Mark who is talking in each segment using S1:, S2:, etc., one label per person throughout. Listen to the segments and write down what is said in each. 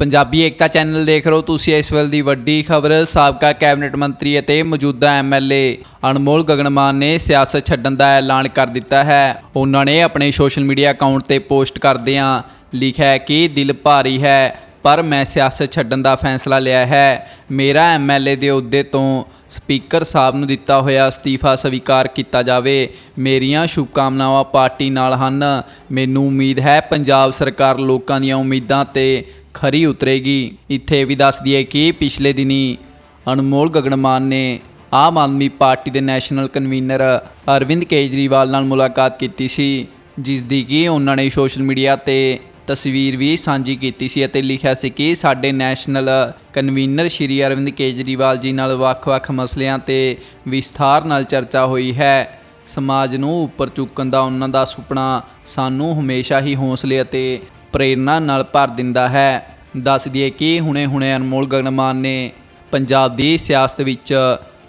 S1: ਪੰਜਾਬੀ ਏਕਤਾ channel ਦੇਖ ਰਹੇ ਹੋ ਤੁਸੀਂ ਇਸ ਵੇਲੇ ਦੀ ਵੱਡੀ ਖਬਰ। ਸਾਬਕਾ ਕੈਬਨਿਟ ਮੰਤਰੀ ਅਤੇ ਮੌਜੂਦਾ ਐਮਐਲਏ ਅਨਮੋਲ ਗਗਨਮਾਨ ਨੇ ਸਿਆਸਤ ਛੱਡਣ ਦਾ ਐਲਾਨ ਕਰ ਦਿੱਤਾ ਹੈ। ਉਹਨਾਂ ਨੇ ਆਪਣੇ ਸੋਸ਼ਲ ਮੀਡੀਆ ਅਕਾਊਂਟ ਤੇ ਪੋਸਟ ਕਰਦਿਆਂ ਲਿਖਿਆ ਕਿ ਦਿਲ ਭਾਰੀ ਹੈ, ਪਰ ਮੈਂ ਸਿਆਸਤ ਛੱਡਣ ਦਾ ਫੈਸਲਾ ਲਿਆ ਹੈ। ਮੇਰਾ ਐਮਐਲਏ ਦੇ ਅਹੁਦੇ ਤੋਂ ਸਪੀਕਰ ਸਾਹਿਬ ਨੂੰ ਦਿੱਤਾ ਹੋਇਆ ਅਸਤੀਫਾ ਸਵੀਕਾਰ ਕੀਤਾ ਜਾਵੇ। ਮੇਰੀਆਂ ਸ਼ੁਭਕਾਮਨਾਵਾਂ ਪਾਰਟੀ ਨਾਲ ਹਨ। ਮੈਨੂੰ ਉਮੀਦ ਹੈ ਪੰਜਾਬ ਸਰਕਾਰ ਲੋਕਾਂ ਦੀਆਂ ਉਮੀਦਾਂ ਤੇ ਖਰੀ ਉਤਰੇਗੀ। ਇੱਥੇ ਇਹ ਵੀ ਦੱਸ ਦਈਏ ਕਿ ਪਿਛਲੇ ਦਿਨੀ ਅਨਮੋਲ ਗਗਨਮਾਨ ਨੇ ਆਮ ਆਦਮੀ ਪਾਰਟੀ ਦੇ ਨੈਸ਼ਨਲ ਕਨਵੀਨਰ ਅਰਵਿੰਦ ਕੇਜਰੀਵਾਲ ਨਾਲ ਮੁਲਾਕਾਤ ਕੀਤੀ ਸੀ ਜਿਸ ਦੀ ਕਿ ਉਹਨਾਂ ਨੇ ਸੋਸ਼ਲ ਮੀਡੀਆ ਤੇ ਤਸਵੀਰ ਵੀ ਸਾਂਝੀ ਕੀਤੀ ਸੀ ਅਤੇ ਲਿਖਿਆ ਸੀ ਕਿ ਸਾਡੇ ਨੈਸ਼ਨਲ ਕਨਵੀਨਰ ਸ਼੍ਰੀ ਅਰਵਿੰਦ ਕੇਜਰੀਵਾਲ ਜੀ ਨਾਲ ਵੱਖ-ਵੱਖ ਮਸਲਿਆਂ ਤੇ ਵਿਸਥਾਰ ਨਾਲ ਚਰਚਾ ਹੋਈ ਹੈ। ਸਮਾਜ ਨੂੰ ਉੱਪਰ ਚੁੱਕਣ ਦਾ ਉਹਨਾਂ ਦਾ ਸੁਪਨਾ ਸਾਨੂੰ ਹਮੇਸ਼ਾ ਹੀ ਹੌਸਲੇ ਅਤੇ ਪ੍ਰੇਰਣਾ ਨਾਲ ਭਰ ਦਿੰਦਾ ਹੈ। ਦੱਸ ਦਈਏ ਕਿ ਹੁਣੇ-ਹੁਣੇ ਅਨਮੋਲ ਗਗਨਮਾਨ ਨੇ ਪੰਜਾਬ ਦੀ ਸਿਆਸਤ ਵਿੱਚ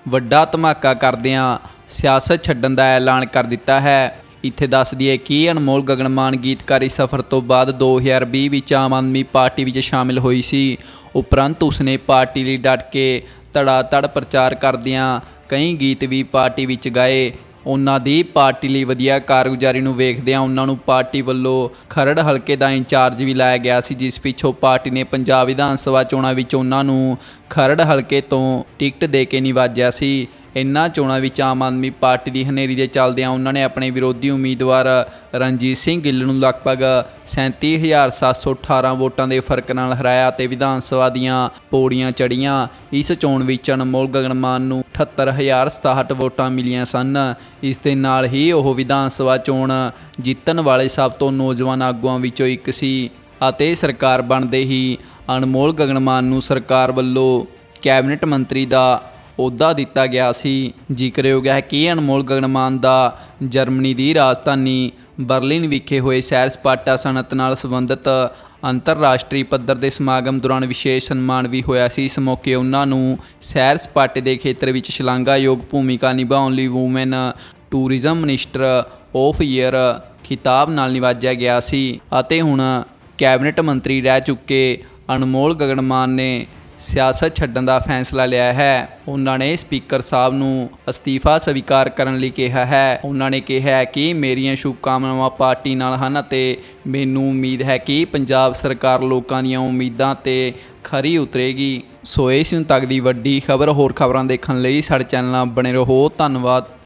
S1: ਵੱਡਾ ਧਮਾਕਾ ਕਰਦਿਆਂ ਸਿਆਸਤ ਛੱਡਣ ਦਾ ਐਲਾਨ ਕਰ ਦਿੱਤਾ ਹੈ। ਇੱਥੇ ਦੱਸ ਦਈਏ ਕਿ ਅਨਮੋਲ ਗਗਨਮਾਨ ਗੀਤਕਾਰੀ ਸਫ਼ਰ ਤੋਂ ਬਾਅਦ 2020 ਵਿੱਚ ਆਮ ਆਦਮੀ ਪਾਰਟੀ ਵਿੱਚ ਸ਼ਾਮਿਲ ਹੋਈ ਸੀ। ਉਪਰੰਤ ਉਸਨੇ ਪਾਰਟੀ ਲਈ ਡਟ ਕੇ ਧੜਾ-ਧੜ ਪ੍ਰਚਾਰ ਕਰਦਿਆਂ ਕਈ ਗੀਤ ਵੀ ਪਾਰਟੀ ਵਿੱਚ ਗਾਏ। ਉਹਨਾਂ ਦੀ ਪਾਰਟੀ ਲਈ ਵਧੀਆ ਕਾਰਗੁਜ਼ਾਰੀ ਨੂੰ ਵੇਖਦਿਆਂ ਉਹਨਾਂ ਨੂੰ ਪਾਰਟੀ ਵੱਲੋਂ ਖਰੜ ਹਲਕੇ ਦਾ ਇੰਚਾਰਜ ਵੀ ਲਾਇਆ ਗਿਆ ਸੀ, ਜਿਸ ਪਿੱਛੋਂ ਪਾਰਟੀ ਨੇ ਪੰਜਾਬ ਵਿਧਾਨ ਸਭਾ ਚੋਣਾਂ ਵਿੱਚ ਉਹਨਾਂ ਨੂੰ ਖਰੜ ਹਲਕੇ ਤੋਂ ਟਿਕਟ ਦੇ ਕੇ ਨਿਵਾਜਿਆ ਸੀ। ਇਨ੍ਹਾਂ ਚੋਣਾਂ ਵਿੱਚ ਆਮ ਆਦਮੀ ਪਾਰਟੀ ਦੀ ਹਨੇਰੀ ਦੇ ਚੱਲਦਿਆਂ ਉਹਨਾਂ ਨੇ ਆਪਣੇ ਵਿਰੋਧੀ ਉਮੀਦਵਾਰ ਰਣਜੀਤ ਸਿੰਘ ਗਿੱਲ ਨੂੰ ਲਗਭਗ 37718 ਵੋਟਾਂ ਦੇ ਫ਼ਰਕ ਨਾਲ ਹਰਾਇਆ ਤੇ ਵਿਧਾਨ ਸਭਾ ਦੀਆਂ ਪੌੜੀਆਂ ਚੜੀਆਂ ਇਸ ਚੋਣ ਵਿੱਚ ਅਨਮੋਲ ਗਗਨਮਾਨ ਨੂੰ 78067 ਵੋਟਾਂ ਮਿਲੀਆਂ ਸਨ। ਇਸ ਦੇ ਨਾਲ ਹੀ ਉਹ ਵਿਧਾਨ ਸਭਾ ਚੋਣ ਜਿੱਤਣ ਵਾਲੇ ਸਭ ਤੋਂ ਨੌਜਵਾਨ ਆਗੂਆਂ ਵਿੱਚੋਂ ਇੱਕ ਸੀ ਅਤੇ ਸਰਕਾਰ ਬਣਦੇ ਹੀ ਅਨਮੋਲ ਗਗਨਮਾਨ ਨੂੰ ਸਰਕਾਰ ਵੱਲੋਂ ਕੈਬਨਿਟ ਮੰਤਰੀ ਦਾ ਅਹੁਦਾ ਦਿੱਤਾ ਗਿਆ ਸੀ। ਜ਼ਿਕਰਯੋਗ ਹੈ ਕਿ ਅਨਮੋਲ ਗਗਨਮਾਨ ਦਾ ਜਰਮਨੀ ਦੀ ਰਾਜਧਾਨੀ ਬਰਲਿਨ ਵਿਖੇ ਹੋਏ ਸੈਰ ਸਪਾਟਾ ਸਨਅਤ ਨਾਲ ਸੰਬੰਧਿਤ ਅੰਤਰਰਾਸ਼ਟਰੀ ਪੱਧਰ ਦੇ ਸਮਾਗਮ ਦੌਰਾਨ ਵਿਸ਼ੇਸ਼ ਸਨਮਾਨ ਵੀ ਹੋਇਆ ਸੀ। ਇਸ ਮੌਕੇ ਉਹਨਾਂ ਨੂੰ ਸੈਰ ਸਪਾਟੇ ਦੇ ਖੇਤਰ ਵਿੱਚ ਸ਼ਲਾਘਾਯੋਗ ਭੂਮਿਕਾ ਨਿਭਾਉਣ ਲਈ woman tourism minister of year ਖਿਤਾਬ ਨਾਲ ਨਿਵਾਜਿਆ ਗਿਆ ਸੀ ਅਤੇ ਹੁਣ ਕੈਬਨਿਟ ਮੰਤਰੀ ਰਹਿ ਚੁੱਕੇ ਅਨਮੋਲ ਗਗਨਮਾਨ ਨੇ ਸਿਆਸਤ ਛੱਡਣ ਦਾ ਫੈਸਲਾ ਲਿਆ ਹੈ। ਉਹਨਾਂ ਨੇ ਸਪੀਕਰ ਸਾਹਿਬ ਨੂੰ ਅਸਤੀਫਾ ਸਵੀਕਾਰ ਕਰਨ ਲਈ ਕਿਹਾ ਹੈ। ਉਹਨਾਂ ਨੇ ਕਿਹਾ ਕਿ ਮੇਰੀਆਂ ਸ਼ੁਭਕਾਮਨਾਵਾਂ ਪਾਰਟੀ ਨਾਲ ਹਨ ਅਤੇ ਮੈਨੂੰ ਉਮੀਦ ਹੈ ਕਿ ਪੰਜਾਬ ਸਰਕਾਰ ਲੋਕਾਂ ਦੀਆਂ ਉਮੀਦਾਂ ਤੇ ਖਰੀ ਉਤਰੇਗੀ। ਸੋ ਇਸ ਨੂੰ ਤੱਕ ਦੀ ਵੱਡੀ ਖਬਰ ਹੋਰ ਖਬਰਾਂ ਦੇਖਣ ਲਈ ਸਾਡੇ ਚੈਨਲ ਨਾਲ ਬਣੇ ਰਹੋ। ਧੰਨਵਾਦ।